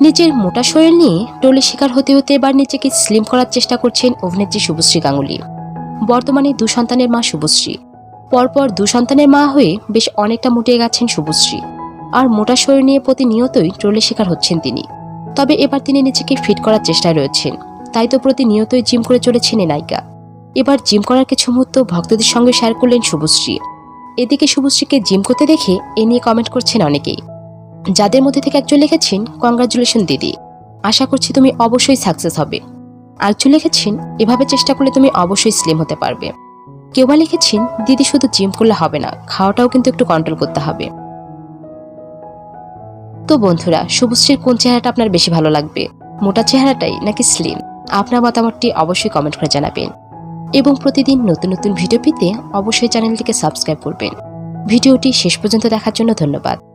নিজের মোটা শরীর নিয়ে টোলে শিকার হতে হতে এবার নিজেকে স্লিম করার চেষ্টা করছেন অভিনেত্রী শুভশ্রী গাঙ্গুলি। বর্তমানে দু সন্তানের মা শুভশ্রী। পরপর দু সন্তানের মা হয়ে বেশ অনেকটা মুটিয়ে গেছেন শুভশ্রী। আর মোটা শরীর নিয়ে প্রতিনিয়তই ট্রোলে শিকার হচ্ছেন তিনি। তবে এবার তিনি নিজেকে ফিট করার চেষ্টায় রয়েছেন। তাই তো প্রতিনিয়তই জিম করে চলেছেন এই নায়িকা। এবার জিম করার কিছু মুহূর্ত ভক্তদের সঙ্গে শেয়ার করলেন শুভশ্রী। এদিকে শুভশ্রীকে জিম করতে দেখে এ নিয়ে কমেন্ট করছেন অনেকেই। যাদের মধ্যে থেকে একজন লিখেছেন কংগ্রাচুলেশন দিদি। আশা করছি তুমি অবশ্যই সাকসেস হবে। আরেকজন লিখেছেন, এভাবে চেষ্টা করলে তুমি অবশ্যই স্লিম হতে পারবে। কেউ বা লিখেছেন, দিদি শুধু জিম করলে হবে না, খাওয়াটাও কিন্তু একটু কন্ট্রোল করতে হবে। তো বন্ধুরা শুভশ্রীর কোন চেহারাটা আপনার বেশি ভালো লাগবে? মোটা চেহারাটাই নাকি স্লিম আপনার মতামতটি অবশ্যই কমেন্ট করে জানাবেন। এবং প্রতিদিন নতুন নতুন ভিডিও পেতে অবশ্যই চ্যানেলটিকে সাবস্ক্রাইব করবেন। ভিডিওটি শেষ পর্যন্ত দেখার জন্য ধন্যবাদ।